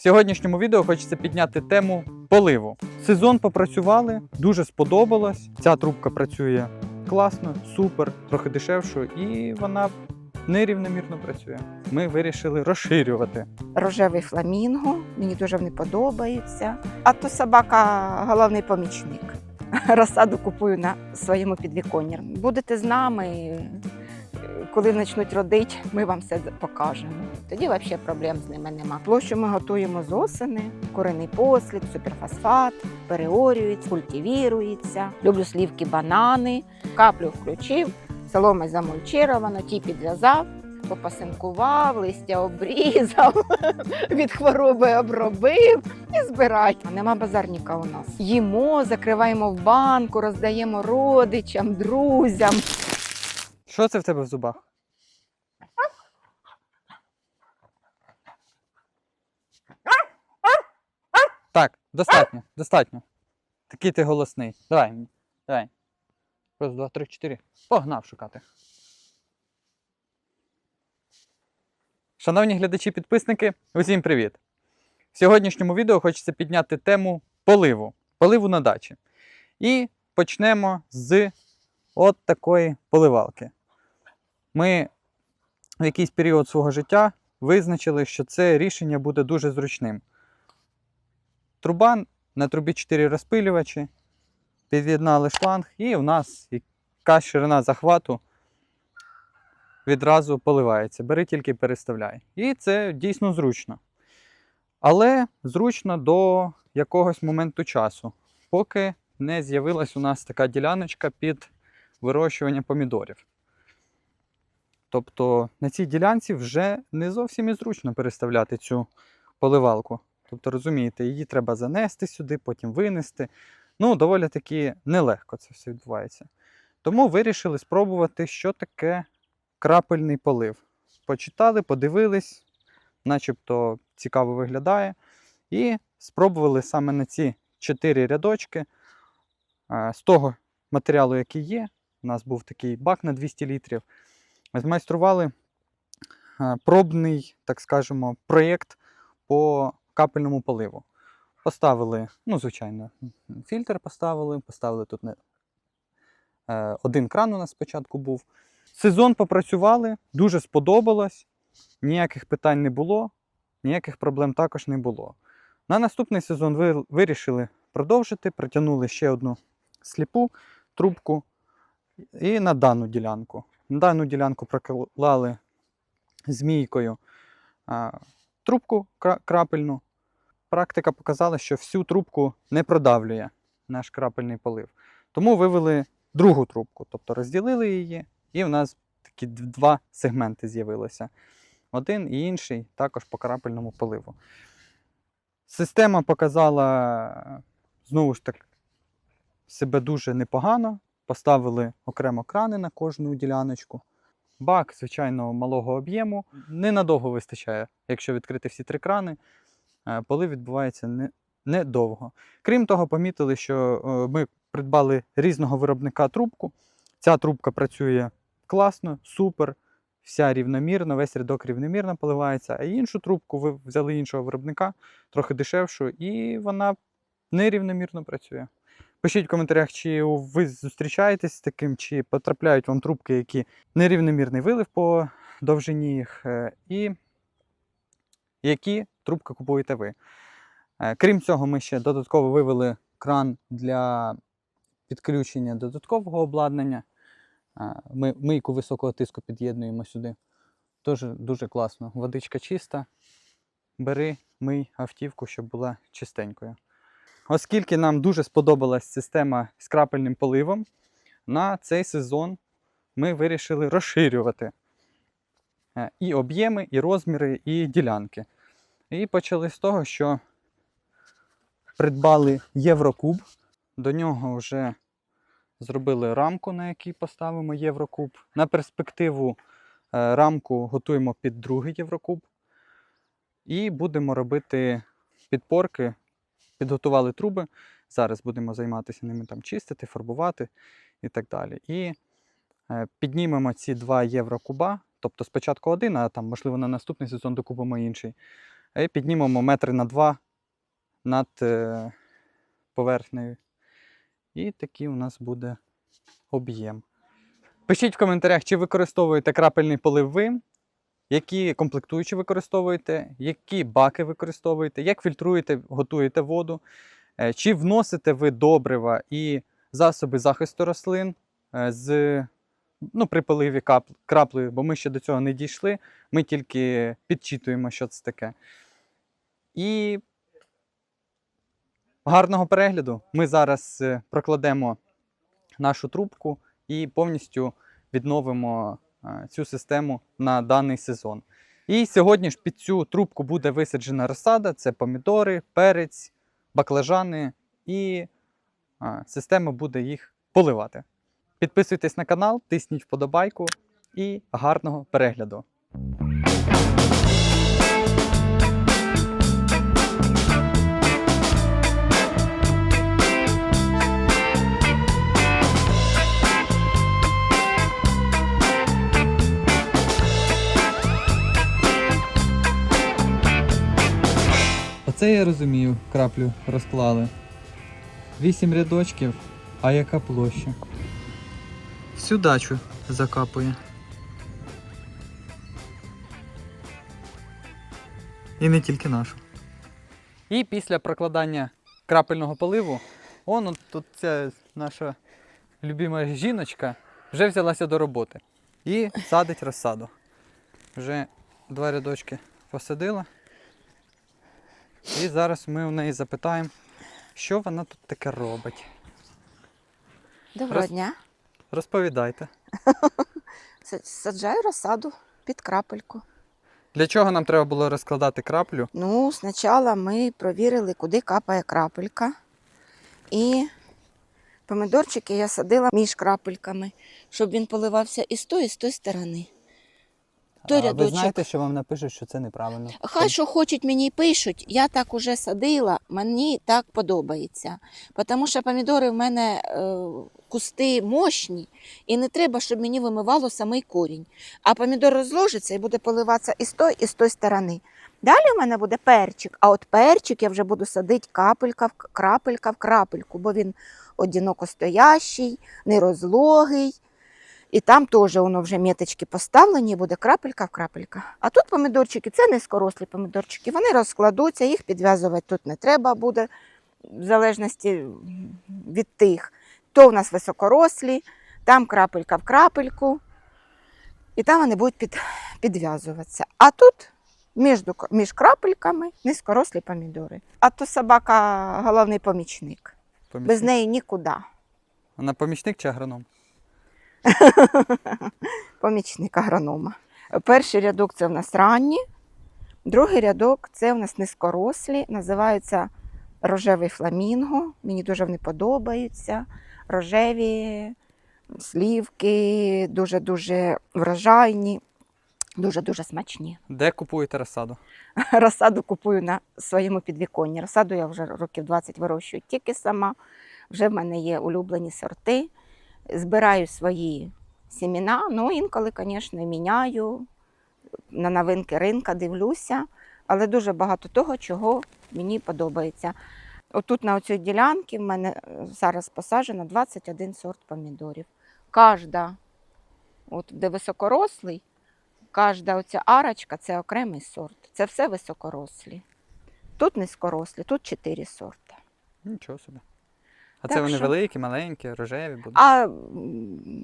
В сьогоднішньому відео хочеться підняти тему поливу. Сезон попрацювали, дуже сподобалось. Ця трубка працює класно, супер, трохи дешевше, і вона нерівномірно працює. Ми вирішили розширювати. рожевий фламінго. Мені дуже вони подобаються. А то собака головний помічник. Розсаду купую на своєму підвіконні. Будете з нами, коли почнуть родити, ми вам все покажемо. Тоді взагалі проблем з ними нема. Площу ми готуємо з осени, корений послід, суперфосфат, переорюється, культивірується. Люблю слівки, банани, каплю включив, соломи замульчировано, ті підв'язав. Попасинкував, листя обрізав, від хвороби обробив і збирай. Нема базарника у нас. Їмо, закриваємо в банку, роздаємо родичам, друзям. Що це в тебе в зубах? Так, достатньо, достатньо. Такий ти голосний. Давай, давай. Раз, два, три, чотири. Погнав шукати. Шановні глядачі-підписники, усім привіт! В сьогоднішньому відео хочеться підняти тему поливу. Поливу на дачі. І почнемо з от такої поливалки. Ми в якийсь період свого життя визначили, що це рішення буде дуже зручним. Труба на трубі 4 розпилювачі, під'єднали шланг, і у нас яка ширина захвату відразу поливається. Бери тільки переставляй. І це дійсно зручно. Але зручно до якогось моменту часу, поки не з'явилась у нас така діляночка під вирощування помідорів. Тобто на цій ділянці вже не зовсім і зручно переставляти цю поливалку. Тобто, розумієте, її треба занести сюди, потім винести. Ну, доволі таки нелегко це все відбувається. Тому вирішили спробувати, що таке крапельний полив. Почитали, подивились, начебто цікаво виглядає. І спробували саме на ці чотири рядочки е, з того матеріалу, який є. У нас був такий бак на 200 літрів. Змайстрували е, пробний, так скажемо, проєкт по капельному поливу. Поставили, ну, звичайно, фільтр поставили, поставили тут не... е, один кран у нас спочатку був. Сезон попрацювали, дуже сподобалось, ніяких питань не було, ніяких проблем також не було. На наступний сезон ви вирішили продовжити, притягнули ще одну сліпу трубку і на дану ділянку. Дану ділянку проклали змійкою трубку крапельну. Практика показала, що всю трубку не продавлює наш крапельний полив. Тому вивели другу трубку, тобто розділили її, і в нас такі два сегменти з'явилося. Один і інший також по крапельному поливу. Система показала знову ж таки себе дуже непогано. Поставили окремо крани на кожну діляночку. Бак, звичайно, малого об'єму. Ненадовго вистачає, якщо відкрити всі три крани. е, Полив відбувається не- недовго. Крім того, помітили, що е, ми придбали різного виробника трубку. Ця трубка працює класно, супер, вся рівномірно, весь рядок рівномірно поливається. А іншу трубку ви взяли іншого виробника, трохи дешевшу, і вона нерівномірно працює. Пишіть в коментарях, чи ви зустрічаєтесь з таким, чи потрапляють вам трубки, які нерівномірний вилив по довжині їх, е, і які трубки купуєте ви. Е, Крім цього, ми ще додатково вивели кран для підключення додаткового обладнання. Е, Ми мийку високого тиску під'єднуємо сюди. Теж дуже класно. Водичка чиста. Бери, мий автівку, щоб була чистенькою. Оскільки нам дуже сподобалась система з крапельним поливом, на цей сезон ми вирішили розширювати е, і об'єми, і розміри, і ділянки. І почали з того, що придбали Єврокуб. До нього вже зробили рамку, на якій поставимо Єврокуб. На перспективу е, рамку готуємо під другий Єврокуб. І будемо робити підпорки. Підготували труби. Зараз будемо займатися ними там чистити, фарбувати і так далі. І е, піднімемо ці 2 євро куба, тобто спочатку один, а там, можливо, на наступний сезон докупимо інший. і піднімемо метри на два над е, поверхнею. І такий у нас буде об'єм. Пишіть в коментарях, чи використовуєте крапельний полив ви, які комплектуючі використовуєте, які баки використовуєте, як фільтруєте, готуєте воду, е, чи вносите ви добрива і засоби захисту рослин е, з, ну, при поливі краплею, бо ми ще до цього не дійшли, ми тільки підчитуємо, що це таке. І гарного перегляду. Ми зараз е, прокладемо нашу трубку і повністю відновимо цю систему на даний сезон. І сьогодні ж під цю трубку буде висаджена розсада: це помідори, перець, баклажани, і е, система буде їх поливати. Підписуйтесь на канал, тисніть вподобайку і гарного перегляду. Оце я розумію, краплю розклали. Вісім рядочків, а яка площа? Всю дачу закапує. І не тільки нашу. І після прокладання крапельного поливу, он тут ця наша любима жіночка вже взялася до роботи. І садить розсаду. Вже два рядочки посадила. І зараз ми у неї запитаємо, що вона тут таке робить. Доброго Роз- дня. Розповідайте. Саджаю розсаду під крапельку. Для чого нам треба було розкладати краплю? Ну, спочатку ми провірили, куди капає крапелька. І помидорчики я садила між крапельками, щоб він поливався і з тої, і з тої сторони. Той а, ви знаєте, що вам напишуть, що це неправильно. Хай що хочуть, мені й пишуть. Я так уже садила, мені так подобається. Тому що помідори в мене е, кусти мощні, і не треба, щоб мені вимивало самий корінь. А помідор розложиться і буде поливатися і з тої, і з тої сторони. Далі в мене буде перчик, а от перчик я вже буду садити капелька в крапелька в крапельку, бо він одинокостоящий, нерозлогий. І там теж воно вже міточки поставлені, буде крапелька в крапелька. А тут помідорчики, це низькорослі помідорчики. Вони розкладуться, їх підв'язувати тут не треба буде, в залежності від тих. То в нас високорослі, там крапелька в крапельку, і там вони будуть під, підв'язуватися. А тут між, між крапельками низькорослі помідори. А то собака головний помічник. Помічник. Без неї нікуди. Вона помічник чи агроном? помічник агронома. Перший рядок це в нас ранні, другий рядок це в нас низькорослі, називаються рожевий фламінго. Мені дуже вони подобаються. Рожеві слівки, дуже-дуже врожайні, дуже-дуже смачні. Де купуєте розсаду? Розсаду купую на своєму підвіконні. Розсаду я вже років 20 вирощую тільки сама. Вже в мене є улюблені сорти. Збираю свої сіміна. Ну, інколи, звісно, міняю. На новинки ринка дивлюся, але дуже багато того, чого мені подобається. Отут на оцій ділянці в мене е, зараз посаджено 21 сорт помідорів. Кожна, от де високорослий, кожна оця арочка це окремий сорт. Це все високорослі. Тут низькорослі, тут 4 сорти. Нічого собі. А Так це вони що- великі, маленькі, рожеві будуть. А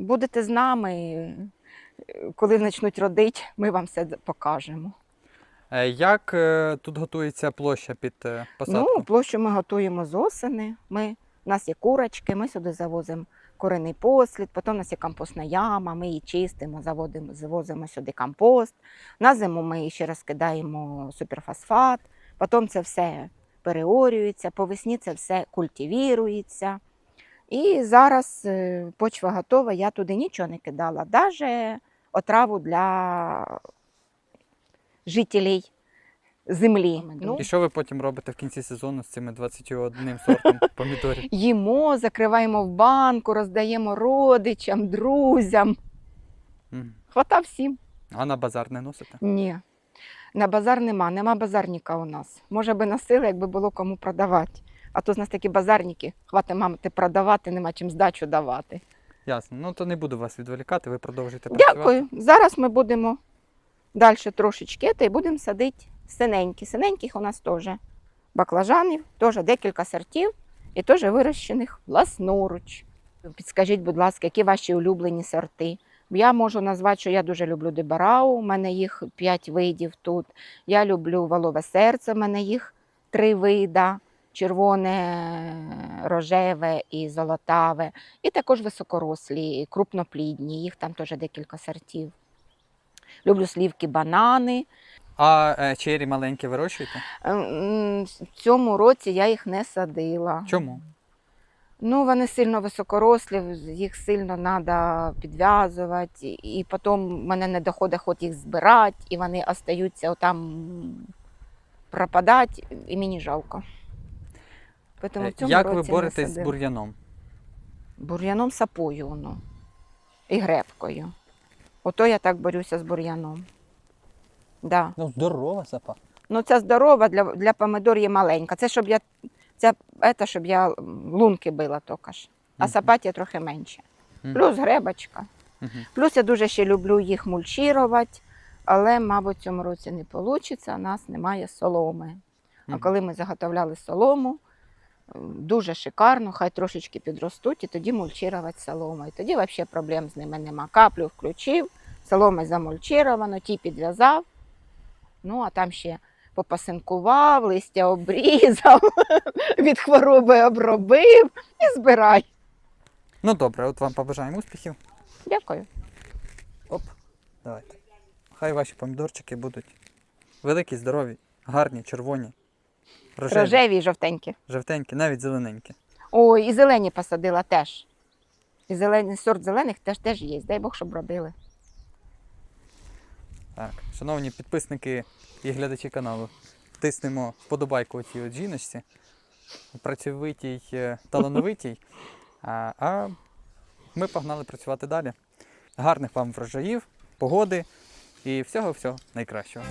будете з нами, е, коли почнуть родити, ми вам все покажемо. Е, Як е, тут готується площа під е, посадку? Ну, площу ми готуємо з осени. Ми, у нас є курочки, ми сюди завозимо куриний послід, потім у нас є компостна яма, ми її чистимо, заводимо, завозимо сюди компост. На зиму ми ще розкидаємо суперфосфат, потім це все переорюється, по весні це все культивірується. І зараз е, почва готова, я туди нічого не кидала, навіть отраву для жителів землі. Ну, І що ви потім робите в кінці сезону з цими 21 сортом помідорів? їмо, закриваємо в банку, роздаємо родичам, друзям. Хвата всім. А на базар не носите? Ні. На базар нема, нема базарника у нас. Може би носили, якби було кому продавати. А то з нас такі базарники, хвати мамати продавати, нема чим здачу давати. Ясно. Ну то не буду вас відволікати, ви продовжуйте працювати. Дякую. Зараз ми будемо далі трошечки та й будемо садити синенькі. Синеньких у нас теж баклажанів, теж декілька сортів і теж вирощених власноруч. Підскажіть, будь ласка, які ваші улюблені сорти? Я можу назвати, що я дуже люблю дебарау, у мене їх 5 видів тут. Я люблю волове серце, у мене їх три вида: червоне, рожеве і золотаве. І також високорослі, крупноплідні, їх там теж декілька сортів. Люблю слівки, банани. А е, чері маленькі вирощуєте? Ем, В цьому році я їх не садила. Чому? Ну, вони сильно високорослі, їх сильно треба підв'язувати, і потім в мене не доходить ход їх збирати, і вони остаються там пропадати, і мені жалко. Тому Е, в цьому Як році ви боретесь з бур'яном? Бур'яном сапою воно. І гребкою. Ото я так борюся з бур'яном. Да. Ну, здорова сапа. Ну, ця здорова для, для помидор є маленька. Це щоб я, це, це, щоб я лунки била тільки ж. А Мгм. сапаті трохи менше. Плюс гребочка. Плюс я дуже ще люблю їх мульчувати, але, мабуть, в цьому році не вийде, у нас немає соломи. А коли ми заготовляли солому, дуже шикарно, хай трошечки підростуть, і тоді мульчувати соломою. Тоді взагалі проблем з ними нема. Каплю включив, соломи замульчировано, ті підв'язав. Ну, а там ще попасинкував, листя обрізав, від хвороби обробив і збирай. Ну добре, от вам побажаємо успіхів. Дякую. Оп, давайте. Хай ваші помідорчики будуть великі, здорові, гарні, червоні, рожеві, Рожеві і жовтенькі. жовтенькі, навіть зелененькі. Ой, і зелені посадила теж. І зелені, сорт зелених теж, теж є. Дай Бог, щоб робили. Так, шановні підписники і глядачі каналу, тиснемо вподобайку цій от жіночці, працьовитій, е, талановитій. А, а ми погнали працювати далі. Гарних вам врожаїв, погоди і всього-всього найкращого.